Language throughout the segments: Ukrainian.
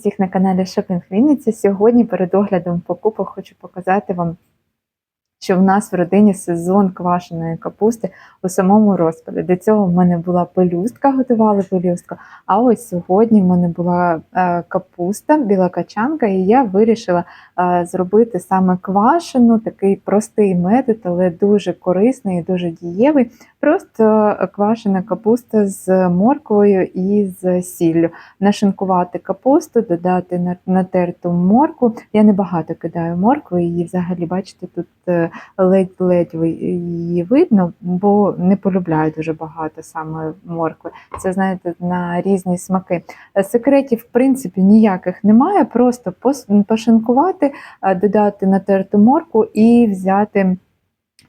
Всіх на каналі Shopping Вінниця. Сьогодні перед оглядом покупок хочу показати вам, що в нас в родині сезон квашеної капусти у самому розпаді. До цього в мене була пелюстка, готували пелюстку. А ось сьогодні в мене була е, капуста, біла качанка, і я вирішила е, зробити саме квашену, такий простий метод, але дуже корисний і дуже дієвий. Просто квашена капуста з морквою і з сіллю. Нашинкувати капусту, додати на- натерту моркву. Я не багато кидаю моркви, її взагалі, бачите, тут е, ледь-ледь її видно, бо не полюбляю дуже багато саме моркви. Це знаєте на різні смаки. Е, Секретів, в принципі, ніяких немає. Просто пошинкувати, е, додати натерту морку і взяти.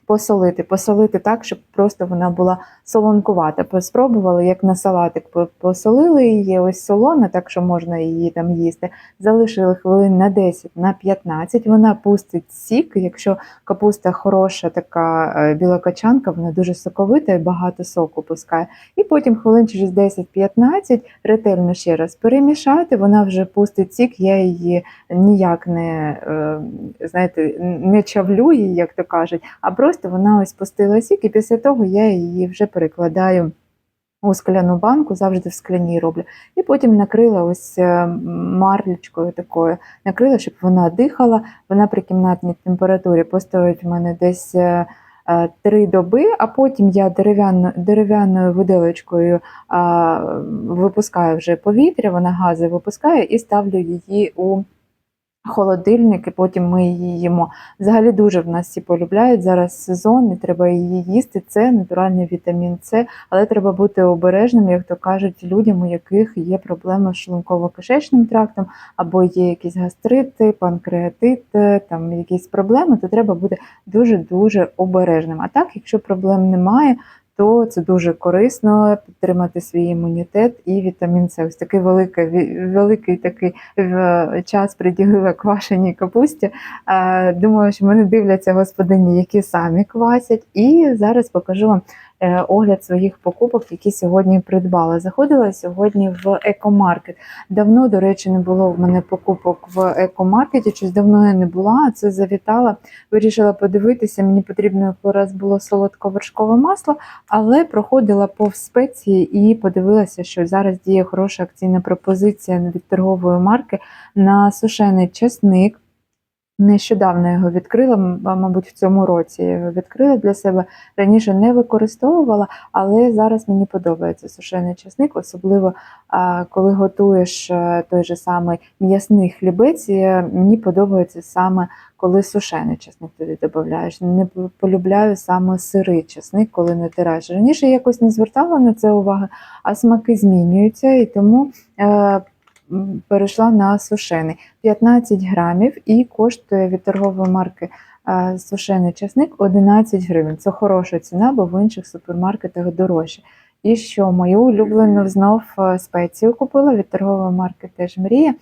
Посолити, посолити так, щоб просто вона була солонкувата. Поспробували, як на салатик посолили її, ось солона, так що можна її там їсти. Залишили хвилин на 10, на 15. Вона пустить сік. Якщо капуста хороша, така е, білокачанка, вона дуже соковита і багато соку пускає. І потім хвилин через 10-15 ретельно ще раз перемішати. Вона вже пустить сік. Я її ніяк не е, знаєте, не чавлю її, як то кажуть, а просто вона ось пустила сік, і після того я її вже перекладаю. У скляну банку завжди в скляній роблю. І потім накрила ось е, марлечкою такою, накрила, щоб вона дихала. Вона при кімнатній температурі постоїть в мене десь е, е, три доби, а потім я дерев'яно, дерев'яною виделочкою а, випускаю вже повітря, вона гази випускає і ставлю її у холодильник, і потім ми її їмо. Взагалі дуже в нас всі полюбляють. Зараз сезон, і треба її їсти. Це натуральний вітамін С, але треба бути обережним, як то кажуть, людям, у яких є проблеми з шлунково-кишечним трактом, або є якісь гастрити, панкреатит, там якісь проблеми, то треба бути дуже-дуже обережним. А так, якщо проблем немає, то це дуже корисно підтримати свій імунітет і вітамін С. Ось такий великий, великий такий е, час приділила квашеній капусті. Думаю, що мене дивляться господині, які самі квасять. І зараз покажу вам огляд своїх покупок, які сьогодні придбала. Заходила сьогодні в екомаркет. Давно, до речі, не було в мене покупок в екомаркеті. Щось давно я не була. а Це завітала. Вирішила подивитися. Мені потрібно раз було солодко-вершкове масло, але проходила повз спеції і подивилася, що зараз діє хороша акційна пропозиція від торгової марки на сушений чесник. Нещодавно його відкрила, мабуть, в цьому році я його відкрила для себе. Раніше не використовувала, але зараз мені подобається сушений чесник, особливо коли готуєш е, той же самий м'ясний хлібець. е, Мені подобається саме коли сушений чесник туди додаєш. Не полюбляю саме сирий чесник, коли натираєш. Раніше якось не звертала на це уваги, а смаки змінюються, і тому е, перейшла на сушений. 15 грамів і коштує від торгової марки е, сушений часник 11 гривень. Це хороша ціна, бо в інших супермаркетах дорожче. І що мою улюблену знов е, спецію купила від торгової марки теж мрія.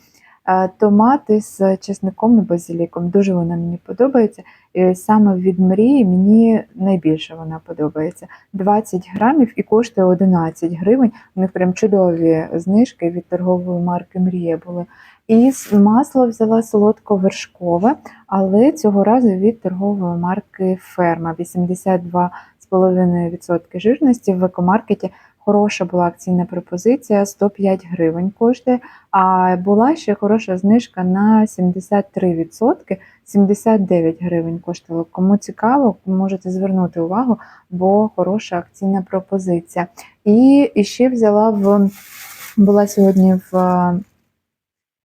Е, Томати з чесником і базиліком. Дуже вона мені подобається. І саме від мрії мені найбільше вона подобається. 20 грамів і коштує 11 гривень. У них прям чудові знижки від торгової марки Мрія були. І масло взяла солодко-вершкове, але цього разу від торгової марки Ферма 82,5% жирності в екомаркеті. Хороша була акційна пропозиція, 105 гривень коштує. А була ще хороша знижка на 73%, 79 гривень коштувало. Кому цікаво, можете звернути увагу, бо хороша акційна пропозиція. І, і ще взяла в була сьогодні в е,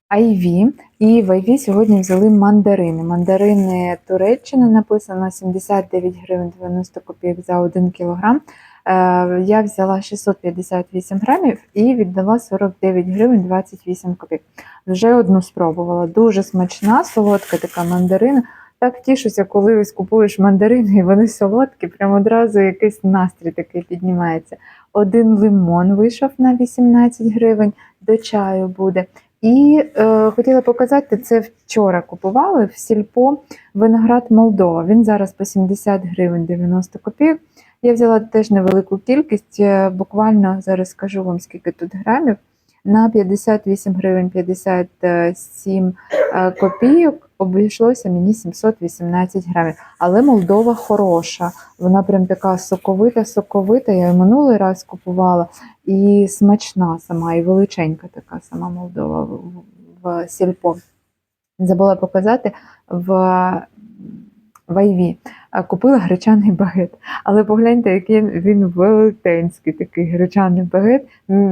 Айві, і в Айві сьогодні взяли мандарини. Мандарини Туреччини написано 79 гривень 90 копійок за 1 кілограм. Е, Я взяла 658 грамів і віддала 49 гривень 28 копійок. Вже одну спробувала. Дуже смачна, солодка така мандарина. Так тішуся, коли ось купуєш мандарини, і вони солодкі, прям одразу якийсь настрій такий піднімається. Один лимон вийшов на 18 гривень, до чаю буде. І е, хотіла показати, це вчора купували в сільпо виноград Молдова. Він зараз по 70 гривень 90 копійок. Я взяла теж невелику кількість, е, буквально зараз скажу вам, скільки тут грамів. на 58 гривень 57 е, копійок обійшлося мені 718 грамів. Але Молдова хороша. Вона прям така соковита, соковита. Я і минулий раз купувала і смачна сама, і величенька така сама Молдова в сільпо. Забула показати в, в Айві. Купила гречаний багет. Але погляньте, який він велетенський, такий гречаний багет,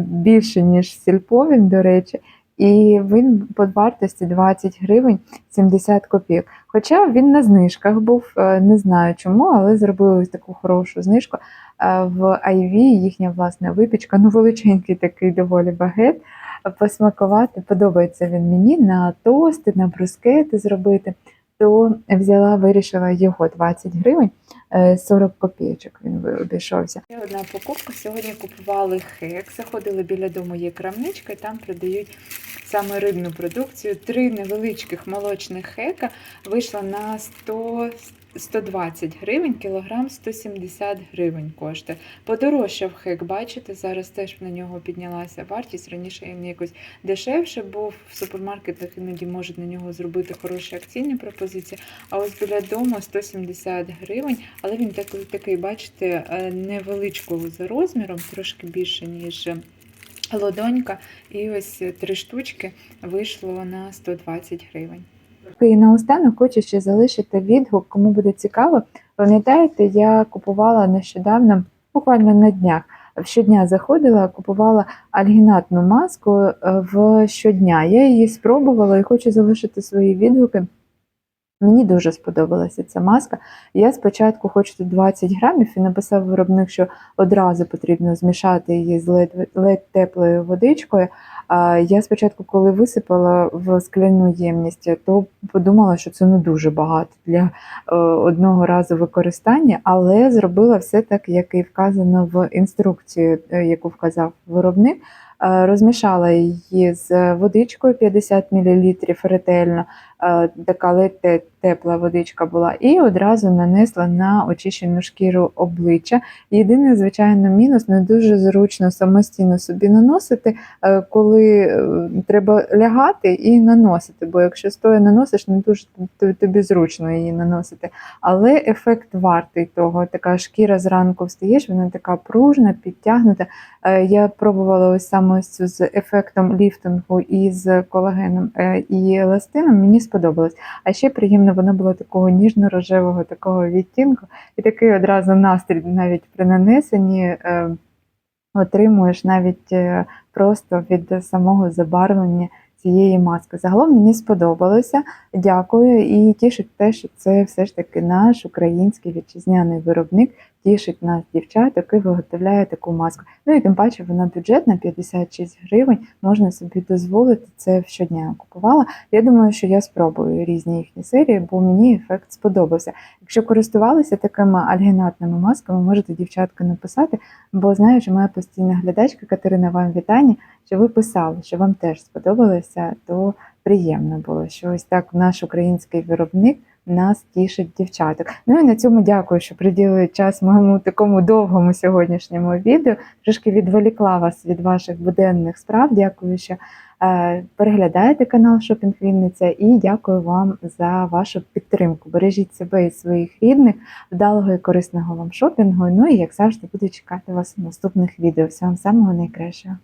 більше, ніж сільпо він, до речі. І він по вартості 20 гривень 70 копійок. Хоча він на знижках був, е, не знаю чому, але зробили таку хорошу знижку. Е, В IV їхня власна випічка, ну величенький такий доволі багет. Посмакувати подобається він мені на тости, на брускети зробити. То взяла, вирішила його 20 гривень, е, 40 копійочок він обійшовся. Ще одна покупка. Сьогодні купували хек. Заходили біля дому, є крамничка, і там продають саме рибну продукцію. Три невеличких молочних хека вийшла на 100, 120 гривень, кілограм 170 гривень коштує. Подорожчав хек, бачите, зараз теж на нього піднялася вартість. Раніше він якось дешевше був. В супермаркетах іноді можуть на нього зробити хороші акційні пропозиції. А ось біля дому 170 гривень, але він такий, такий бачите, е, невеличкого за розміром, трошки більше, ніж ладонька. І ось е, три штучки вийшло на 120 гривень. І наостанок хочу ще залишити відгук, кому буде цікаво. Пам'ятаєте, я купувала нещодавно, буквально на днях. Щодня заходила, купувала альгінатну маску е, в щодня. Я її спробувала і хочу залишити свої відгуки. Мені дуже сподобалася ця маска. Я спочатку хочу тут 20 грамів і написав виробник, що одразу потрібно змішати її з ледь, ледь теплою водичкою. Я спочатку, коли висипала в скляну ємність, то подумала, що це не дуже багато для е, одного разу використання, але зробила все так, як і вказано в інструкції, е, яку вказав виробник. Е, Розмішала її з водичкою 50 мл ретельно, така ледь тепла водичка була, і одразу нанесла на очищену шкіру обличчя. Єдиний, звичайно, мінус не дуже зручно самостійно собі наносити, е, коли е, треба лягати і наносити. Бо якщо стоя наносиш, не дуже тобі зручно її наносити. Але ефект вартий того. Така шкіра зранку встаєш, вона така пружна, підтягнута. Е, Я пробувала ось саме з ефектом ліфтингу і з колагеном е, і еластином. Мені сподобалось. А ще приємно, воно було такого ніжно-рожевого такого відтінку, і такий одразу настрій навіть при нанесенні е, отримуєш навіть е, просто від самого забарвлення цієї маски. Загалом мені сподобалося. Дякую і тішить те, що це все ж таки наш український вітчизняний виробник. Тішить нас дівчат, який виготовляє таку маску. Ну і тим паче вона бюджетна, 56 гривень. Можна собі дозволити це щодня. Купувала. Я думаю, що я спробую різні їхні серії, бо мені ефект сподобався. Якщо користувалися такими альгінатними масками, можете дівчатка написати, бо знаю, що моя постійна глядачка Катерина, вам вітання, що ви писали, що вам теж сподобалося, то приємно було, що ось так наш український виробник нас тішить дівчаток. Ну і на цьому дякую, що приділили час моєму такому довгому сьогоднішньому відео. Трошки відволікла вас від ваших буденних справ. Дякую, що е, переглядаєте канал Шопінг Вінниця і дякую вам за вашу підтримку. Бережіть себе і своїх рідних, вдалого і корисного вам шопінгу. Ну і як завжди буду чекати вас у наступних відео. Всього вам самого найкращого.